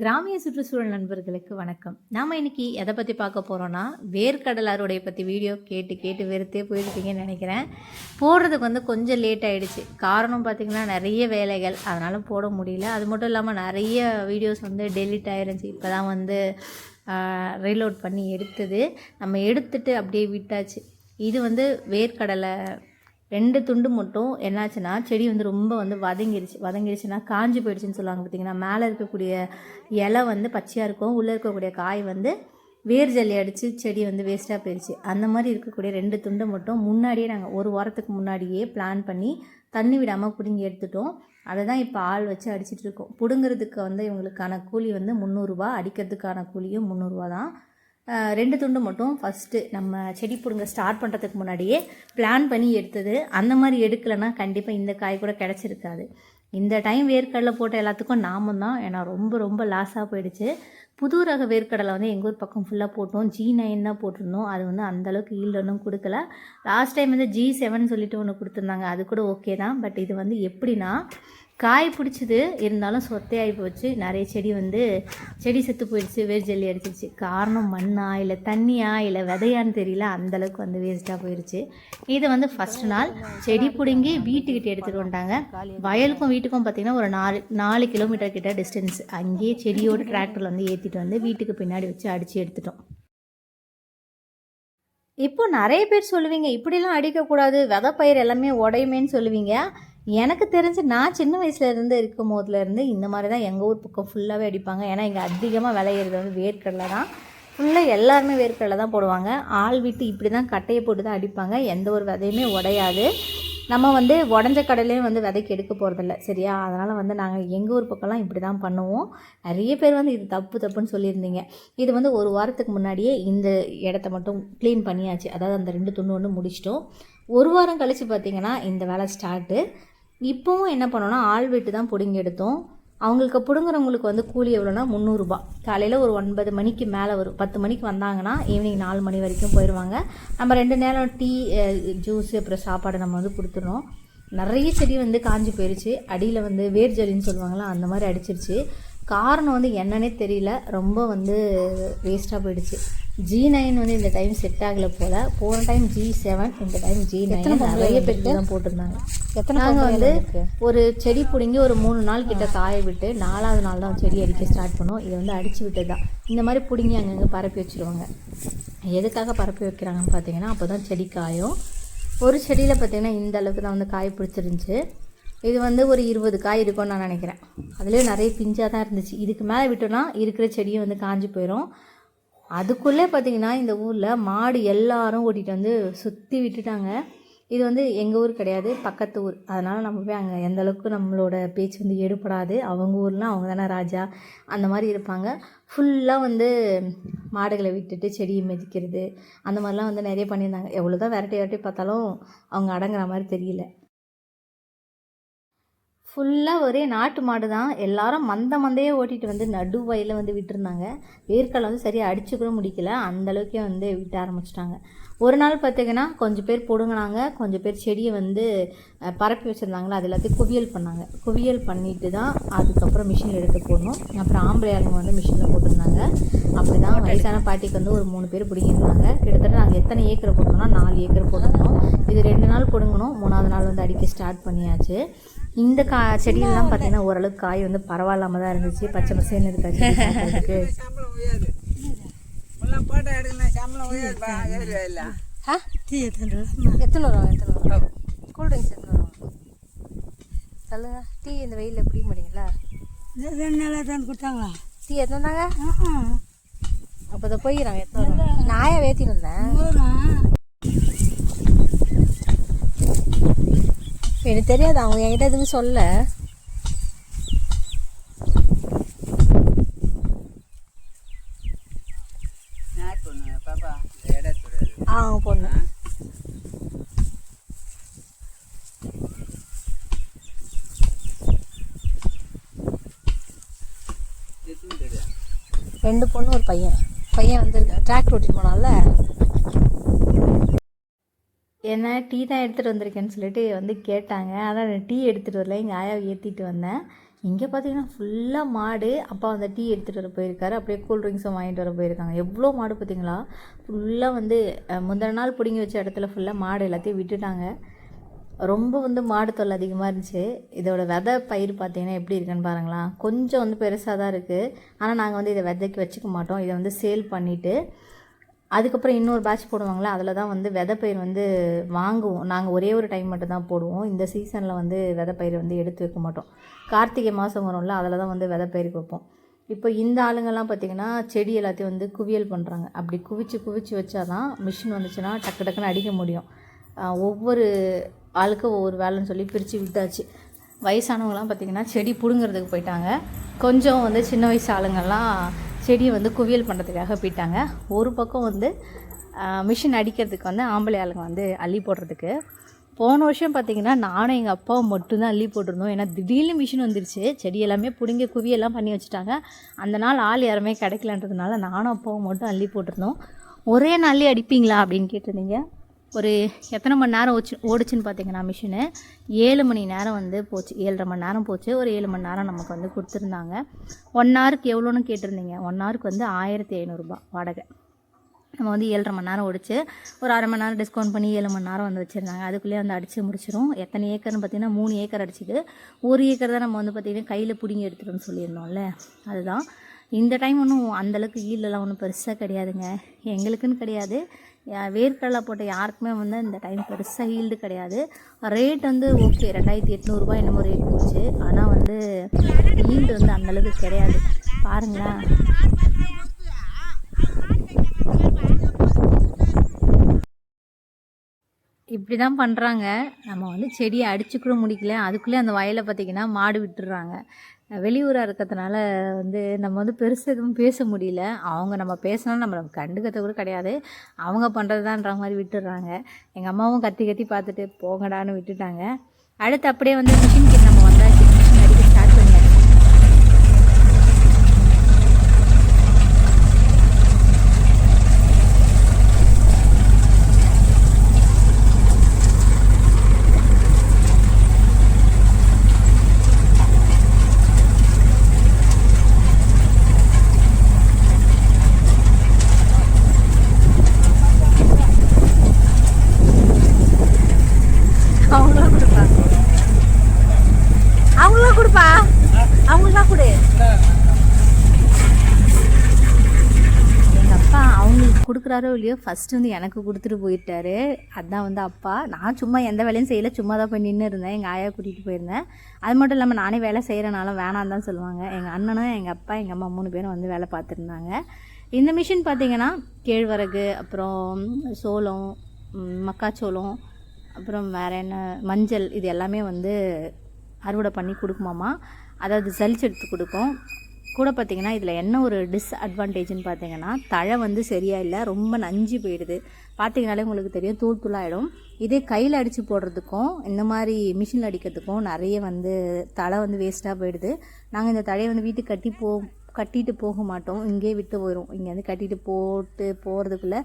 கிராமிய சுற்றுச்சூழல் நண்பர்களுக்கு வணக்கம். நாம் இன்னைக்கு எதை பற்றி பார்க்க போகிறோன்னா வேர்க்கடல் அறுவடை பற்றி வீடியோ கேட்டு கேட்டு வெறுத்தே போயிருப்பீங்கன்னு நினைக்கிறேன். போடுறதுக்கு வந்து கொஞ்சம் லேட் ஆகிடுச்சு காரணம் பார்த்திங்கன்னா நிறைய வேலைகள். அதனால் போட முடியல. அது மட்டும் இல்லாமல் நிறைய வீடியோஸ் வந்து டெலிட் ஆகிருந்துச்சு இப்போ தான் வந்து ரீலோட் பண்ணி எடுத்தது. நம்ம எடுத்துட்டு அப்படியே விட்டாச்சு. இது வந்து வேர்க்கடலை ரெண்டு துண்டு மட்டும் என்னாச்சுன்னா செடி வந்து ரொம்ப வந்து வதங்கிருச்சு வதங்கிருச்சுன்னா காஞ்சி போயிடுச்சுன்னு சொல்லுவாங்க பார்த்தீங்கன்னா மேலே இருக்கக்கூடிய இலை வந்து பச்சையாக இருக்கும் உள்ளே இருக்கக்கூடிய காய் வந்து வேர் ஜல்லி அடித்து செடி வந்து வேஸ்ட்டாக போயிடுச்சு அந்த மாதிரி இருக்கக்கூடிய ரெண்டு துண்டு மட்டும் முன்னாடியே நாங்கள் ஒரு வாரத்துக்கு முன்னாடியே பிளான் பண்ணி தண்ணி விடாமல் பிடுங்கி எடுத்துட்டோம். அதை தான் இப்போ ஆள் வச்சு அடிச்சிட்டு இருக்கோம். பிடுங்கிறதுக்கு வந்து இவங்களுக்கான கூலி வந்து முந்நூறுரூவா அடிக்கிறதுக்கான கூலியும் முந்நூறுரூவா தான். ரெண்டு துண்டு மட்டும் ஃபஸ்ட்டு நம்ம செடி பிடுங்க ஸ்டார்ட் பண்ணுறதுக்கு முன்னாடியே பிளான் பண்ணி எடுத்தது. அந்த மாதிரி எடுக்கலைன்னா கண்டிப்பாக இந்த காய் கூட கிடச்சிருக்காது. இந்த டைம் வேர்க்கடலை போட்ட எல்லாத்துக்கும் நாமும் தான். ஏன்னா ரொம்ப ரொம்ப லாஸாக போயிடுச்சு. புது ரக வேர்க்கடலை வந்து எங்கள் ஊர் பக்கம் ஃபுல்லாக போட்டோம். ஜி நைன் தான் போட்டிருந்தோம். அது வந்து அந்தளவுக்கு ஈல்டு ஒன்றும் கொடுக்கல. லாஸ்ட் டைம் வந்து ஜி செவன் சொல்லிட்டு ஒன்று கொடுத்துருந்தாங்க. அது கூட ஓகே தான். பட் இது வந்து எப்படின்னா காய் பிடிச்சிது. இருந்தாலும் சொத்தையாகி போச்சு. நிறைய செடி வந்து செடி செத்து போயிடுச்சு. வேர் ஜல்லி அடிச்சிருச்சு. காரணம் மண்ணா இல்லை தண்ணியா இல்லை விதையான்னு தெரியல. அந்த அளவுக்கு வந்து வேஸ்ட்டாக போயிடுச்சு இதை வந்து ஃபஸ்ட் நாள். செடி பிடுங்கி வீட்டுக்கிட்ட எடுத்துகிட்டு வந்துட்டாங்க. வயலுக்கும் வீட்டுக்கும் பார்த்திங்கன்னா ஒரு நாலு நாலு கிலோமீட்டர் கிட்ட டிஸ்டன்ஸ் அங்கேயே செடியோட டிராக்டரில் வந்து ஏற்றிட்டு வந்து வீட்டுக்கு பின்னாடி வச்சு அடித்து எடுத்துட்டோம். இப்போ நிறைய பேர் சொல்லுவீங்க இப்படிலாம் அடிக்கக்கூடாது. விதை பயிர் எல்லாமே உடையுமேன்னு சொல்லுவீங்க. எனக்கு தெரிஞ்சு நான் சின்ன வயசுலேருந்து இருக்கும் போதுலேருந்து இந்த மாதிரி தான் எங்கள் ஊர் பக்கம் ஃபுல்லாகவே அடிப்பாங்க. ஏன்னா இங்கே அதிகமாக விளையிறது வந்து வேர்க்கடலை தான். ஃபுல்லாக எல்லாருமே வேர்க்கடலை தான் போடுவாங்க. ஆள் விட்டு இப்படி தான் கட்டையை போட்டு தான் அடிப்பாங்க. எந்த ஒரு விதையுமே உடையாது. நம்ம வந்து உடஞ்ச கடலையும் வந்து விதைக்கு எடுக்க போகிறதில்ல சரியா? அதனால் வந்து நாங்கள் எங்கள் ஊர் பக்கம்லாம் இப்படி தான் பண்ணுவோம். நிறைய பேர் வந்து இது தப்பு தப்புன்னு சொல்லியிருந்தீங்க. இது வந்து ஒரு வாரத்துக்கு முன்னாடியே இந்த இடத்த மட்டும் க்ளீன் பண்ணியாச்சு. அதாவது அந்த ரெண்டு துண்டு ஒன்று முடிச்சிட்டோம். ஒரு வாரம் கழித்து பார்த்திங்கன்னா இந்த வேலை ஸ்டார்ட்டு இப்போவும் என்ன பண்ணோன்னா ஆள் விட்டு தான் பிடுங்கி எடுத்தோம். அவங்களுக்கு பிடுங்குறவங்களுக்கு வந்து கூலி எவ்வளோனா முந்நூறுரூபா காலையில் ஒரு ஒன்பது மணிக்கு மேலே வரும். பத்து மணிக்கு வந்தாங்கன்னா ஈவினிங் நாலு மணி வரைக்கும் போயிடுவாங்க நம்ம ரெண்டு நேரம் டீ ஜூஸ் அப்புறம் சாப்பாடு நம்ம வந்து கொடுத்துருவோம் நிறைய செடி வந்து காஞ்சி போயிடுச்சு அடியில் வந்து வேர்ஜலின்னு சொல்லுவாங்களா அந்த மாதிரி அடிச்சிருச்சு. காரணம் வந்து என்னன்னே தெரியல. ரொம்ப வந்து வேஸ்ட்டாக போயிடுச்சு. ஜி நைன் வந்து இந்த டைம் செட் ஆகலை போல். போன டைம் ஜி செவன் இந்த டைம் ஜி நைன் நிறைய பேருக்கு தான் போட்டிருந்தாங்க. எத்தனை நாங்கள் வந்து ஒரு செடி பிடுங்கி ஒரு மூணு நாள் கிட்ட காய விட்டு நாலாவது நாள் தான் செடி அடிக்க ஸ்டார்ட் பண்ணோம். இது வந்து அடிச்சு விட்டது தான் இந்த மாதிரி பிடுங்கி அங்கங்கே பரப்பி வச்சுருவாங்க. எதுக்காக பரப்பி வைக்கிறாங்கன்னு பார்த்தீங்கன்னா அப்போ தான் செடி காயும். ஒரு செடியில் பார்த்தீங்கன்னா இந்த அளவுக்கு தான் வந்து காய் பிடிச்சிருந்துச்சு. இது வந்து ஒரு இருபது காய் இருக்கும்னு நான் நினைக்கிறேன். அதுலேயே நிறைய பிஞ்சாக தான் இருந்துச்சு. இதுக்கு மேலே விட்டோன்னா இருக்கிற செடியும் வந்து காஞ்சி போயிடும் அதுக்குள்ளே பார்த்தீங்கன்னா இந்த ஊரில் மாடு எல்லாரும் ஓட்டிகிட்டு வந்து சுற்றி விட்டுட்டாங்க. இது வந்து எங்கள் ஊர் கிடையாது பக்கத்து ஊர். அதனால் நம்ம போய் அங்கே எந்தளவுக்கு நம்மளோட பேச்சு வந்து எடுப்படாது அவங்க ஊர்லாம் அவங்க தானே ராஜா. அந்த மாதிரி இருப்பாங்க. ஃபுல்லாக வந்து மாடுகளை விட்டுட்டு செடியை மிதிக்கிறது அந்த மாதிரிலாம் வந்து நிறைய பண்ணியிருந்தாங்க. எவ்வளோ தான் விரட்டி விரட்டி பார்த்தாலும் அவங்க அடங்குற மாதிரி தெரியல. ஃபுல்லாக ஒரே நாட்டு மாடு தான். எல்லாரும் மந்த மந்தையே ஓட்டிகிட்டு வந்து நடு வயலில் வந்து விட்டுருந்தாங்க. வேர்க்கடலை வந்து சரியாக அடிச்சு கூட முடிக்கல. அந்த அளவுக்கே வந்து விட்ட ஆரம்பிச்சிட்டாங்க. ஒரு நாள் பார்த்தீங்கன்னா கொஞ்சம் பேர் பிடுங்கினாங்க. கொஞ்சம் பேர் செடியை வந்து பரப்பி வச்சுருந்தாங்களா? அது எல்லாத்தையும் குவியல் பண்ணாங்க. குவியல் பண்ணிட்டு தான் அதுக்கப்புறம் மிஷினில் எடுத்து போடணும். அப்புறம் ஆம்பளை ஆளுங்க வந்து மிஷினில் போட்டிருந்தாங்க. அப்படி தான் வயசான பாட்டிக்கு வந்து ஒரு மூணு பேர் பிடிங்கிருந்தாங்க கிட்டத்தட்ட நாங்கள் எத்தனை ஏக்கர் போட்டோம்னா நாலு ஏக்கர் போட்டிருந்தோம். இது ரெண்டு நாள் பிடுங்கணும். மூணாவது நாள் வந்து அடிக்க ஸ்டார்ட் பண்ணியாச்சு. இந்த கா செடியெல்லாம் பார்த்தீங்கன்னா ஓரளவுக்கு காய் வந்து பரவாயில்லாம தான் இருந்துச்சு. பச்சை பசேன்னு இருக்காச்சு எத்தனை எத்தனை வரும் எத்தனை வரும்? கூல் ட்ரிங்க்ஸ் எத்தனை வரும்? சொல்லுங்க டீ இந்த வெயிலில் பிடிக்க மாட்டீங்களா ரெண்டு நாளாக தான் கொடுத்தாங்களா டீ எத்தனை வந்தாங்க அப்போ இதை போய்க்கிறாங்க எத்தனை நாயை வேத்தின்னு இருந்தேன். எனக்கு தெரியாது அவங்க என்கிட்ட எதுவும் சொல்ல. அவங்க பொண்ணு. ரெண்டு பொண்ணு ஒரு பையன். பையன் வந்து டிராக்டர் ஓட்டிட்டு போனால என்ன டீ தான் எடுத்துகிட்டு வந்திருக்கேன்னு சொல்லிட்டு வந்து கேட்டாங்க. ஆனால் நான் டீ எடுத்துகிட்டு வரல எங்கள் ஆயாவை ஏற்றிட்டு வந்தேன். இங்கே பார்த்தீங்கன்னா ஃபுல்லாக மாடு அப்பா வந்து டீ எடுத்துகிட்டு வர போயிருக்காரு. அப்படியே கூல் ட்ரிங்க்ஸும் வாங்கிட்டு வர போயிருக்காங்க. எவ்வளோ மாடு பார்த்தீங்களா ஃபுல்லாக வந்து முந்தின நாள் பிடுங்கி வச்ச இடத்துல ஃபுல்லாக மாடு எல்லாத்தையும் விட்டுட்டாங்க. ரொம்ப வந்து மாடு தொல்லை அதிகமாக இருந்துச்சு. இதோட விதை பயிர் பார்த்தீங்கன்னா எப்படி இருக்குன்னு பாருங்களேன். கொஞ்சம் வந்து பெருசாக தான் இருக்குது ஆனால் நாங்கள் வந்து இதை விதைக்கு வச்சுக்க மாட்டோம். இதை வந்து சேல் பண்ணிவிட்டு அதுக்கப்புறம் இன்னொரு பேட்ச் போடுவாங்களே அதில் தான் வந்து விதைப்பயிர் வந்து வாங்குவோம். நாங்கள் ஒரே ஒரு டைம் மட்டும் தான் போடுவோம். இந்த சீசனில் வந்து விதை பயிர் வந்து எடுத்து வைக்க மாட்டோம். கார்த்திகை மாதம் வரும்ல அதில் தான் வந்து விதை வைப்போம். இப்போ இந்த ஆளுங்கெல்லாம் பார்த்திங்கன்னா செடி எல்லாத்தையும் வந்து குவியல் பண்ணுறாங்க அப்படி குவிச்சு குவிச்சு வச்சா தான் மிஷின் வந்துச்சுன்னா டக்கு டக்குன்னு அடிக்க முடியும். ஒவ்வொரு ஆளுக்கும் ஒவ்வொரு வேலைன்னு சொல்லி பிரித்து விட்டாச்சு. வயசானவங்களாம் பார்த்திங்கன்னா செடி பிடுங்கிறதுக்கு போயிட்டாங்க. கொஞ்சம் வந்து சின்ன வயசு ஆளுங்கள்லாம் செடியை வந்து குவியல் பண்ணுறதுக்காக போயிட்டாங்க. ஒரு பக்கம் வந்து மிஷின் அடிக்கிறதுக்கு வந்து ஆம்பளை ஆளுங்க வந்து அள்ளி போடுறதுக்கு. போன வருஷம் பார்த்திங்கன்னா நானும் எங்கள் அப்பாவும் மட்டும்தான் அள்ளி போட்டிருந்தோம். ஏன்னா திடீர்னு மிஷின் வந்துருச்சு. செடி எல்லாமே பிடுங்கி குவியெல்லாம் பண்ணி வச்சுட்டாங்க. அந்த நாள் ஆள் யாருமே கிடைக்கலன்றதுனால நானும் அப்பாவும் மட்டும் அள்ளி போட்டிருந்தோம். ஒரே நாள்லேயே அடிப்பீங்களா அப்படின்னு கேட்டிருந்தீங்க. ஒரு எத்தனை மணி நேரம் ஓச்சு ஓடிச்சுன்னு பார்த்தீங்கன்னா மிஷினு ஏழு மணி நேரம் வந்து போச்சு. ஏழரை மணி நேரம் போச்சு. ஒரு ஏழு மணி நேரம் நமக்கு வந்து கொடுத்துருந்தாங்க. ஒன் ஹவருக்கு எவ்வளோன்னு கேட்டிருந்தீங்க? ஒன் ஹவருக்கு வந்து ஆயிரத்தி ஐநூறுரூபா வாடகை. நம்ம வந்து ஏழரை மணி நேரம் ஓடிச்சு. ஒரு அரை மணி நேரம் டிஸ்கவுண்ட் பண்ணி ஏழு மணி நேரம் வந்து வச்சுருந்தாங்க. அதுக்குள்ளேயே வந்து அடித்து முடிச்சிடும் எத்தனை ஏக்கர்னு பார்த்தீங்கன்னா மூணு ஏக்கர் அடிச்சுது. ஒரு ஏக்கர் தான் நம்ம வந்து பார்த்திங்கன்னா கையில் பிடிங்கி எடுத்துட்டோம்னு சொல்லியிருந்தோம்ல. அதுதான். இந்த டைம் ஒன்றும் அந்தளவுக்கு ஈலெல்லாம் ஒன்றும் பெருசாக கிடையாதுங்க. எங்களுக்குன்னு கிடையாது. வேர்க்கடலை போட்ட யாருக்குமே வந்து இந்த டைம் பெருசாக ஹீல்டு கிடையாது. ரேட் வந்து ஓகே ரெண்டாயிரத்தி எட்நூறுபா என்னமோ ரேட் போச்சு. ஆனால் வந்து ஹீல்டு வந்து அந்தளவுக்கு கிடையாது. பாருங்களேன் இப்படி தான் பண்ணுறாங்க நம்ம வந்து செடியை அடிச்சு கூட முடிக்கல. அதுக்குள்ளே அந்த வயலை பார்த்திங்கன்னா மாடு விட்டுடுறாங்க. வெளியூராக இருக்கிறதுனால வந்து நம்ம வந்து பெருசு எதுவும் பேச முடியல. அவங்க நம்ம பேசினாலும் நம்மளை கண்டுக்கிறது கூட கிடையாது. அவங்க பண்ணுறது தான்ற மாதிரி விட்டுடுறாங்க. எங்கள் அம்மாவும் கத்தி கத்தி பார்த்துட்டு போங்கடான்னு விட்டுட்டாங்க. அடுத்து அப்படியே வந்து மிஷின் கிட்ட நம்ம வந்தாச்சு மிஷின் அடிக்க ஸ்டார்ட் பண்ணியாச்சு அவங்களாம் கொடுப்பா அவங்களாம் கொடுப்பா அவங்களாம் கொடு எங்கள் அப்பா அவங்களுக்கு கொடுக்குறாரோ இல்லையோ ஃபஸ்ட்டு வந்து எனக்கு கொடுத்துட்டு போயிட்டாரு. அதான் வந்து அப்பா. நான் சும்மா எந்த வேலையும் செய்யலை சும்மா தான் போய் நின்று இருந்தேன். எங்கள் ஆயா கூட்டிகிட்டு போயிருந்தேன். அது மட்டும் இல்லாமல் நானே வேலை செய்கிறனாலும் வேணாம் தான் சொல்லுவாங்க. எங்கள் அண்ணனும் எங்கள் அப்பா எங்கள் அம்மா மூணு பேரும் வந்து வேலை பார்த்துருந்தாங்க. இந்த மிஷின் பார்த்தீங்கன்னா கேழ்வரகு அப்புறம் சோளம் மக்காச்சோளம் அப்புறம் வேறு என்ன மஞ்சள் இது எல்லாமே வந்து அறுவடை பண்ணி கொடுக்குமாமா அதாவது ஜலிச்சு எடுத்து கொடுக்கும் கூட பார்த்தீங்கன்னா இதில் என்ன ஒரு டிஸ்அட்வான்டேஜ்னு பார்த்தீங்கன்னா தழை வந்து சரியாக இல்லை ரொம்ப நஞ்சு போயிடுது. பார்த்தீங்கனாலே உங்களுக்கு தெரியும் தூள் தூளாயிடும். இதே கையில் அடித்து போடுறதுக்கும் இந்த மாதிரி மிஷினில் அடிக்கிறதுக்கும் நிறைய வந்து தழை வந்து வேஸ்ட்டாக போயிடுது. நாங்கள் இந்த தழையை வந்து வீட்டுக்கு கட்டி போ கட்டிட்டு போக மாட்டோம். இங்கேயே விட்டு போயிடும் இங்கே வந்து கட்டிட்டு போட்டு போகிறதுக்குள்ளே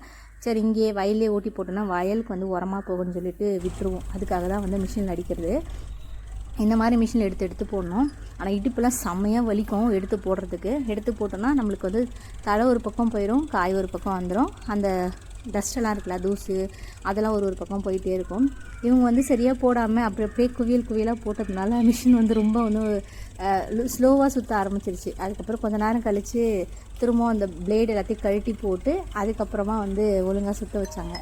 சரி இங்கேயே வயலே ஓட்டி போட்டோன்னா வயலுக்கு வந்து உரமாக போகும்னு சொல்லிட்டு விட்டுருவோம். அதுக்காக தான் வந்து மிஷினில் அடிக்கிறது. இந்த மாதிரி மிஷினில் எடுத்து எடுத்து போடணும். ஆனால் இடுப்பெல்லாம் செம்மையாக வலிக்கும் எடுத்து போடுறதுக்கு. எடுத்து போட்டோன்னா நம்மளுக்கு வந்து தலை ஒரு பக்கம் போயிடும் காய் ஒரு பக்கம் வந்துடும் அந்த டஸ்டெல்லாம் இருக்குல்ல தூசு அதெல்லாம் ஒரு ஒரு பக்கம் போயிட்டே இருக்கும். இவங்க வந்து சரியாக போடாமல் அப்படி அப்படியே குவியல் குவியலாக போட்டதுனால மிஷின் வந்து ரொம்ப வந்து ஸ்லோவாக சுற்ற ஆரம்பிச்சிருச்சு. அதுக்கப்புறம் கொஞ்ச நேரம் கழித்து திரும்பவும் அந்த பிளேடு எல்லாத்தையும் கழட்டி போட்டு அதுக்கப்புறமா வந்து ஒழுங்காக சுற்ற வச்சாங்க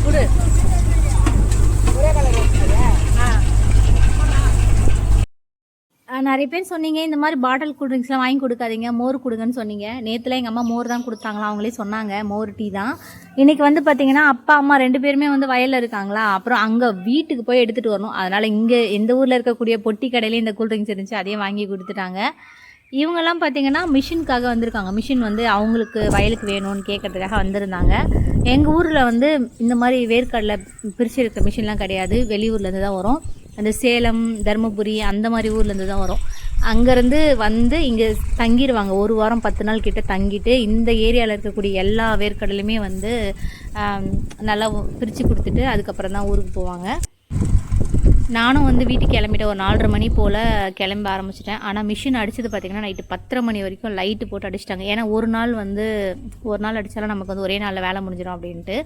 மூணு அஹ் நிறைய பேர் சொன்னீங்க இந்த மாதிரி பாட்டில் கூல் ட்ரிங்க்ஸ்லாம் வாங்கி கொடுக்காதீங்க மோர் கொடுங்கன்னு சொன்னீங்க. நேற்றுல எங்கள் அம்மா மோர் தான் கொடுத்தாங்களா அவங்களே சொன்னாங்க மோர் டீ தான். இன்றைக்கி வந்து பார்த்தீங்கன்னா அப்பா அம்மா ரெண்டு பேருமே வந்து வயலில் இருக்காங்களா அப்புறம் அங்கே வீட்டுக்கு போய் எடுத்துகிட்டு வரணும். அதனால் இங்கே எந்த ஊரில் இருக்கக்கூடிய பொட்டி கடையிலே இந்த கூல் ட்ரிங்க்ஸ் இருந்துச்சு அதையும் வாங்கி கொடுத்துட்டாங்க. இவங்கெல்லாம் பார்த்தீங்கன்னா மிஷினுக்காக வந்திருக்காங்க. மிஷின் வந்து அவங்களுக்கு வயலுக்கு வேணும்னு கேட்கறதுக்காக வந்திருந்தாங்க. எங்கள் ஊரில் வந்து இந்த மாதிரி வேர்க்கடலை பிரிச்சிருக்க மிஷின்லாம் கிடையாது. வெளியூர்லேருந்து தான் வரும். அந்த சேலம் தருமபுரி அந்த மாதிரி ஊர்லேருந்து தான் வரும். அங்கேருந்து வந்து இங்கே தங்கிடுவாங்க ஒரு வாரம் பத்து நாள் கிட்டே தங்கிட்டு இந்த ஏரியாவில் இருக்கக்கூடிய எல்லா வேர்க்கடலையுமே வந்து நல்லா பிரித்து கொடுத்துட்டு அதுக்கப்புறம் தான் ஊருக்கு போவாங்க. நானும் வந்து வீட்டுக்கு கிளம்பிட்டேன் ஒரு நாலரை மணி போல் கிளம்ப ஆரம்பிச்சிட்டேன். ஆனால் மிஷின் அடிச்சது பார்த்திங்கன்னா நைட்டு பத்தரை மணி வரைக்கும் லைட்டு போட்டு அடிச்சிட்டாங்க. ஏன்னா ஒரு நாள் வந்து ஒரு நாள் அடித்தாலும் நமக்கு வந்து ஒரே நாளில் வேலை முடிஞ்சிடும் அப்படின்ட்டு.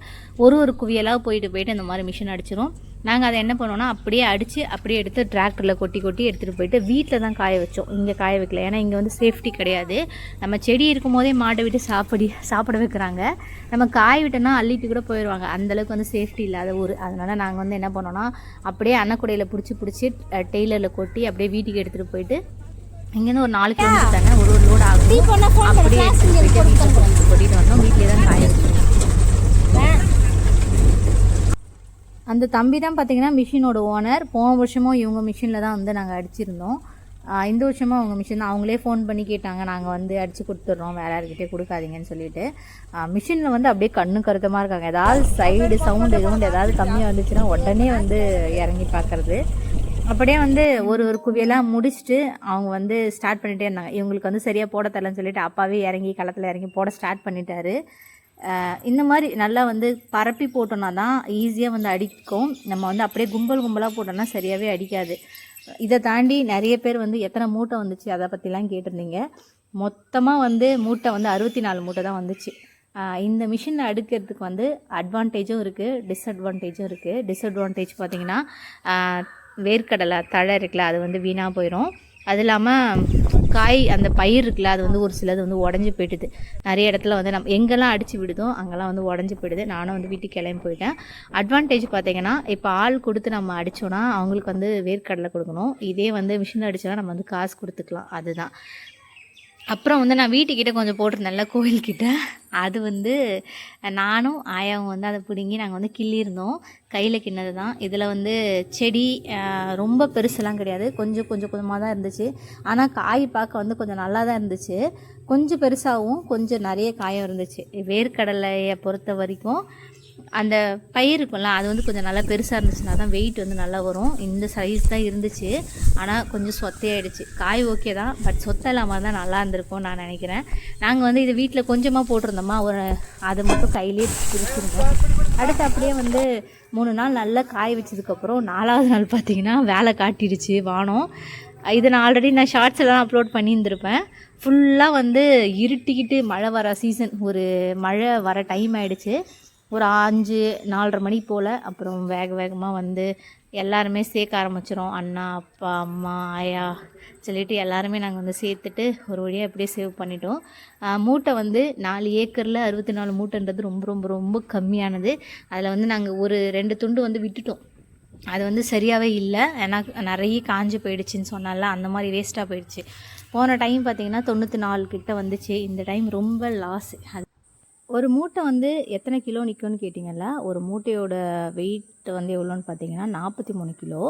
ஒரு ஒரு குவியலாக போயிட்டு போயிட்டு இந்த மாதிரி மிஷின் அடிச்சிடும் நாங்கள் அதை என்ன பண்ணோம்னா அப்படியே அடித்து அப்படியே எடுத்து டிராக்டரில் கொட்டி கொட்டி எடுத்துகிட்டு போயிட்டு வீட்டில் தான் காய வச்சோம். இங்கே காய வைக்கல. ஏன்னா இங்கே வந்து சேஃப்டி கிடையாது. நம்ம செடி இருக்கும் போதே மாட்டை விட்டு சாப்பிடி சாப்பிட வைக்கிறாங்க. நம்ம காய விட்டோன்னா அள்ளிட்டு கூட போயிடுவாங்க அந்தளவுக்கு வந்து சேஃப்டி இல்லாத ஊர். அதனால் நாங்கள் வந்து என்ன பண்ணோம்னா அப்படியே அன்னக்குடையில் பிடிச்சி பிடிச்சி டெய்லரில் கொட்டி அப்படியே வீட்டுக்கு எடுத்துகிட்டு போயிட்டு இங்கேருந்து ஒரு நாலு கிலோமீட்டர் தானே ஒரு ஒரு லோடு ஆகும். அப்படியே கொட்டிட்டு வந்தோம். வீட்டிலே தான் காய வச்சோம் அந்த தம்பி தான் பார்த்தீங்கன்னா மிஷினோட ஓனர். போன வருஷமும் இவங்க மிஷினில் தான் வந்து நாங்கள் அடிச்சிருந்தோம். இந்த வருஷமும் அவங்க மிஷின் தான். அவங்களே ஃபோன் பண்ணி கேட்டாங்க நாங்கள் வந்து அடித்து கொடுத்துட்றோம். வேற யார்கிட்டே கொடுக்காதீங்கன்னு சொல்லிட்டு. மிஷினில் வந்து அப்படியே கண்ணு கருத்தமாக இருக்காங்க. ஏதாவது சைடு சவுண்டு சவுண்டு ஏதாவது கம்மியாக வந்துச்சுன்னா உடனே வந்து இறங்கி பார்க்குறது அப்படியே வந்து ஒரு ஒரு குவியெல்லாம் முடிச்சுட்டு அவங்க வந்து ஸ்டார்ட் பண்ணிகிட்டே இருந்தாங்க. இவங்களுக்கு வந்து சரியாக போட தரலன்னு சொல்லிட்டு அப்பாவே இறங்கி களத்தில் இறங்கி போட ஸ்டார்ட் பண்ணிட்டாரு. இந்த மாதிரி நல்லா வந்து பரப்பி போட்டோன்னா தான் ஈஸியாக வந்து அடிக்கும். நம்ம வந்து அப்படியே கும்பல் கும்பலாக போட்டோம்னா சரியாகவே அடிக்காது. இதை தாண்டி நிறைய பேர் வந்து எத்தனை மூட்டை வந்துச்சு அதை பற்றிலாம் கேட்டிருந்தீங்க. மொத்தமாக வந்து மூட்டை வந்து அறுபத்தி நாலு மூட்டை தான் வந்துச்சு. இந்த மிஷினை அடுக்கிறதுக்கு வந்து அட்வான்டேஜும் இருக்குது டிஸ்அட்வான்டேஜும் இருக்குது டிஸ்அட்வான்டேஜ் பார்த்திங்கன்னா வேர்க்கடலை தழை இருக்குல்ல அது வந்து வீணாக போயிடும் அது இல்லாமல் காய் அந்த பயிர் இருக்குல்ல அது வந்து ஒரு சிலது வந்து உடஞ்சி போயிட்டுது. நிறைய இடத்துல வந்து நம்ம எங்கெல்லாம் அடித்து விடுதோ அங்கெல்லாம் வந்து உடஞ்சி போயிடுது. நானும் வந்து வீட்டுக்கு கிளம்பி போயிட்டேன். அட்வான்டேஜ் பார்த்தீங்கன்னா இப்போ ஆள் கொடுத்து நம்ம அடித்தோன்னா அவங்களுக்கு வந்து வேர்க்கடலை கொடுக்கணும். இதே வந்து மிஷின் அடித்தோன்னா நம்ம வந்து காசு கொடுத்துக்கலாம். அதுதான். அப்புறம் வந்து நான் வீட்டுக்கிட்ட கொஞ்சம் போட்டிருந்தேன்ல கோயில்கிட்ட. அது வந்து நானும் ஆயாவும் வந்து அதை பிடுங்கி நாங்கள் வந்து கிள்ளியிருந்தோம். கையில் கிண்ணது தான். இதில் வந்து செடி ரொம்ப பெருசுலாம் கிடையாது. கொஞ்சம் கொஞ்சம் கொஞ்சமாக தான் இருந்துச்சு. ஆனால் காய் பார்க்க வந்து கொஞ்சம் நல்லா தான் இருந்துச்சு. கொஞ்சம் பெருசாகவும் கொஞ்சம் நிறைய காயம் இருந்துச்சு. வேர்க்கடலையை பொறுத்த வரைக்கும். அந்த பயிர் இருக்கும்ல அது வந்து கொஞ்சம் நல்லா பெருசாக இருந்துச்சுன்னா தான் வெயிட் வந்து நல்லா வரும். இந்த சைஸ் தான் இருந்துச்சு. ஆனால் கொஞ்சம் சொத்தையாயிடுச்சு காய் ஓகே தான் பட் சொத்தை இல்லாமல் தான் நல்லா இருந்திருக்கும் நான் நினைக்கிறேன். நாங்கள் வந்து இது வீட்டில் கொஞ்சமாக போட்டிருந்தோமா ஒரு அதை மட்டும் கையிலேயே பிரிச்சிருந்தோம். அடுத்து அப்படியே வந்து மூணு நாள் நல்லா காய வச்சதுக்கப்புறம் நாலாவது நாள் பார்த்தீங்கன்னா வேலை காட்டிடுச்சு வானம். இதை நான் ஆல்ரெடி நான் ஷார்ட்ஸ் எல்லாம் அப்லோட் பண்ணியிருந்திருப்பேன். ஃபுல்லாக வந்து இருட்டிக்கிட்டு மழை வர சீசன் ஒரு மழை வர டைம் ஆகிடுச்சு ஒரு அஞ்சு நாலரை மணி போல் அப்புறம் வேக வேகமாக வந்து எல்லாருமே சேர்க்க ஆரம்பிச்சிரும். அண்ணா அப்பா அம்மா ஆயா சொல்லிட்டு எல்லாருமே நாங்கள் வந்து சேர்த்துட்டு ஒரு வழியாக அப்படியே சேவ் பண்ணிட்டோம். மூட்டை வந்து நாலு ஏக்கரில் அறுபத்தி நாலு மூட்டைன்றது ரொம்ப ரொம்ப ரொம்ப கம்மியானது. அதில் வந்து நாங்கள் ஒரு ரெண்டு துண்டு வந்து விட்டுட்டோம். அது வந்து சரியாகவே இல்லை. ஏன்னா நிறைய காஞ்சு போயிடுச்சுன்னு சொன்னால அந்த மாதிரி வேஸ்ட்டாக போயிடுச்சு. போன டைம் பார்த்தீங்கன்னா தொண்ணூற்றி நாலு கிட்ட வந்துச்சு. இந்த டைம் ரொம்ப லாஸ் அது ஒரு மூட்டை வந்து எத்தனை கிலோ நிற்கும்னு கேட்டிங்கல்ல? ஒரு மூட்டையோட வெயிட் வந்து எவ்வளோன்னு பார்த்தீங்கன்னா நாற்பத்தி மூணு கிலோ.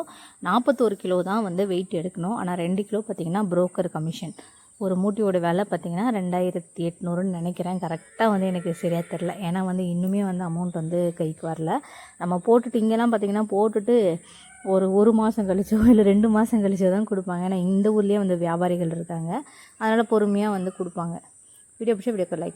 நாற்பத்தோரு கிலோ தான் வந்து வெயிட் எடுக்கணும். ஆனால் ரெண்டு கிலோ பார்த்தீங்கன்னா புரோக்கர் கமிஷன் ஒரு மூட்டையோட விலை பார்த்தீங்கன்னா ரெண்டாயிரத்தி எட்நூறுன்னு நினைக்கிறேன். கரெக்டாக வந்து எனக்கு சரியாக தெரில ஏன்னா வந்து இன்னுமே வந்து அமௌண்ட் வந்து கைக்கு வரல. நம்ம போட்டுட்டு இங்கெல்லாம் பார்த்திங்கன்னா போட்டுட்டு ஒரு ஒரு மாதம் கழிச்சோ இல்லை ரெண்டு மாதம் கழிச்சோ தான் கொடுப்பாங்க. ஏன்னா இந்த ஊர்லேயே வந்து வியாபாரிகள் இருக்காங்க. அதனால் பொறுமையாக வந்து கொடுப்பாங்க. வீடியோ பிடிச்சா வீடியோக்கு லைக்